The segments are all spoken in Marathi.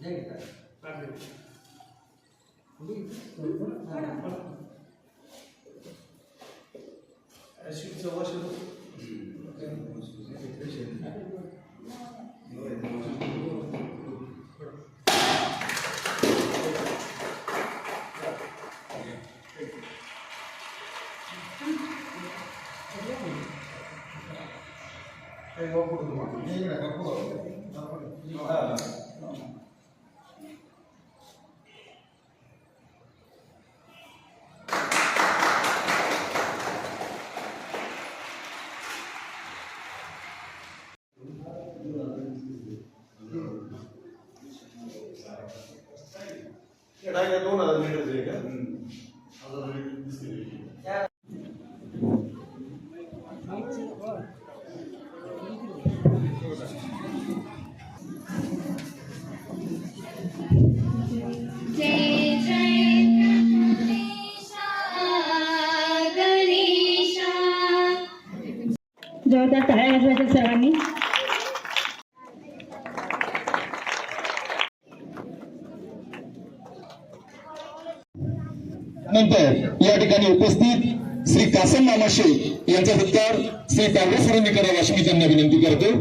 来一个，八十五。我给你说，好了好了。哎，去，找我去。嗯。哎，我，现在退休了。没有。दोन हजार लिटरचे आहे का जय जोरदार टाळ्या वाजवायच्या सर्वांनी नंतर या ठिकाणी उपस्थित श्री कासम मामा शेख यांचा सत्कार श्री तावडे सरांनी करावा अशी मी त्यांना विनंती करतो.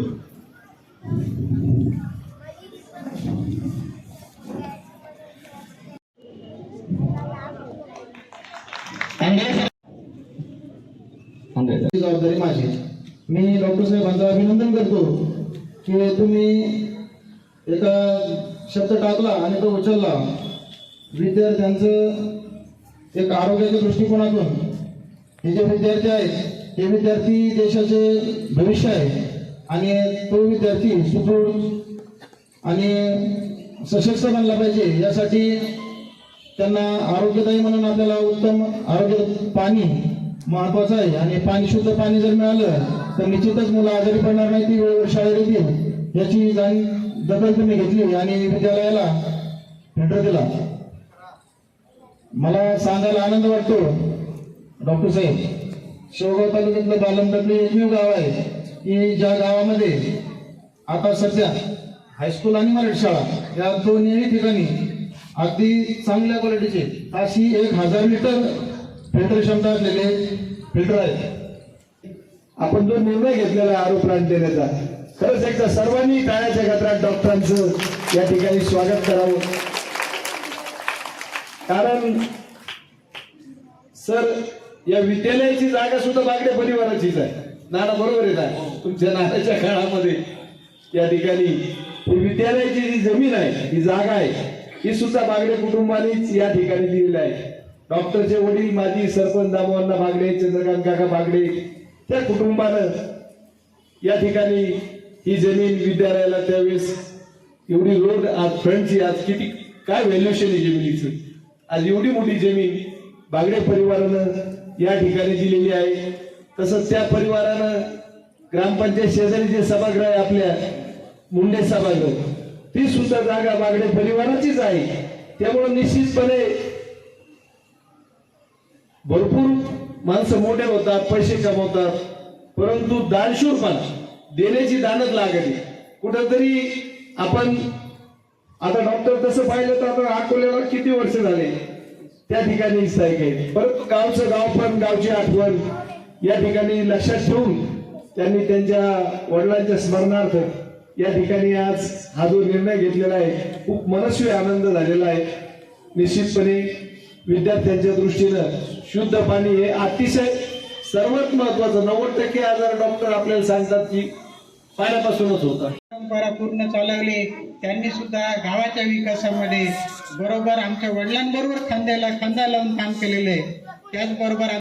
जबाबदारी माझी. मी डॉक्टर साहेबांचं अभिनंदन करतो की तुम्ही एका शब्द टाकला आणि तो उचलला. विद्यार्थ्यांचं एक आरोग्याच्या दृष्टिकोनातून हे जे विद्यार्थी आहेत हे विद्यार्थी देशाचे भविष्य आहे आणि तो विद्यार्थी सुदृढ आणि सशक्त बनला पाहिजे यासाठी त्यांना आरोग्यदायी म्हणून आपल्याला उत्तम आरोग्य पाणी महत्वाचं आहे. आणि पाणी शुद्ध पाणी जर मिळालं तर निश्चितच मुलं आजारी पडणार नाही ती वेळेवर शाळेत येतील याची जाणीव दखल तुम्ही घेतली आणि विद्यालयाला फिल्टर दिला. मला सांगायला आनंद वाटतो. डॉक्टर साहेब शेवगाव तालुक्यातलं बालमडकली एकमेव गाव आहे. की ज्या गावामध्ये आता सध्या हायस्कूल आणि मराठी शाळा या दोन्ही ठिकाणी अगदी चांगल्या क्वालिटीचे. अशी एक हजार लिटर फिल्टर क्षमता असलेले फिल्टर आहेत. आपण जो निर्णय घेतलेला आहे आरोप प्राण देण्याचा खरंच एकदा सर्वांनी टाळ्याच्या गत्रात डॉक्टरांचं या ठिकाणी स्वागत करावं. कारण सर या विद्यालयाची जागा सुद्धा बागडे परिवाराचीच आहे. नाना बरोबर आहे. ना तुमच्या नानाच्या काळामध्ये या ठिकाणी ही विद्यालयाची जी जमीन आहे ही जागा आहे ही सुद्धा बागडे कुटुंबानेच या ठिकाणी दिलेली आहे. डॉक्टरचे वडील माजी सरपंच दामोअण्णा बागडे चंद्रकांत काका बागडे त्या कुटुंबानं या ठिकाणी ही जमीन विद्यालयाला त्यावेळेस एवढी रोड आज फ्रंटची आज किती काय व्हॅल्युएशन आहे जमिनीचं? आज एवढी मोठी जमीन बागडे परिवारानं या ठिकाणी दिलेली आहे. तसंच त्या परिवारानं ग्रामपंचायत शेजारी जे सभागृह आहे आपल्या मुंडे सभागृह ती सुद्धा जागा बागडे परिवाराचीच आहे. त्यामुळे निश्चितपणे भरपूर माणसं मोठे होतात पैसे कमवतात परंतु दानशूर दानशूरपणा देण्याची दानच लागली. कुठंतरी आपण आता डॉक्टर तसं पाहिलं तर आता अकोल्याला किती वर्ष झाले? त्या ठिकाणी स्थायिक आहे. परंतु गावचं गाव पण गावची आठवण या ठिकाणी लक्षात ठेवून त्यांनी त्यांच्या वडिलांच्या स्मरणार्थ या ठिकाणी आज हा जो निर्णय घेतलेला आहे खूप मनस्वी आनंद झालेला आहे. निश्चितपणे विद्यार्थ्यांच्या दृष्टीनं शुद्ध पाणी हे अतिशय सर्वात महत्वाचं नव्वद टक्के आजार डॉक्टर आपल्याला सांगतात की पाण्यापासूनच होता. परंपरा पूर्ण चालवली त्यांनी सुद्धा गावाच्या विकासामध्ये बरोबर आमच्या वडिलांबरोबर खांद्याला खांदा लावून काम केलेलं आहे. त्याचबरोबर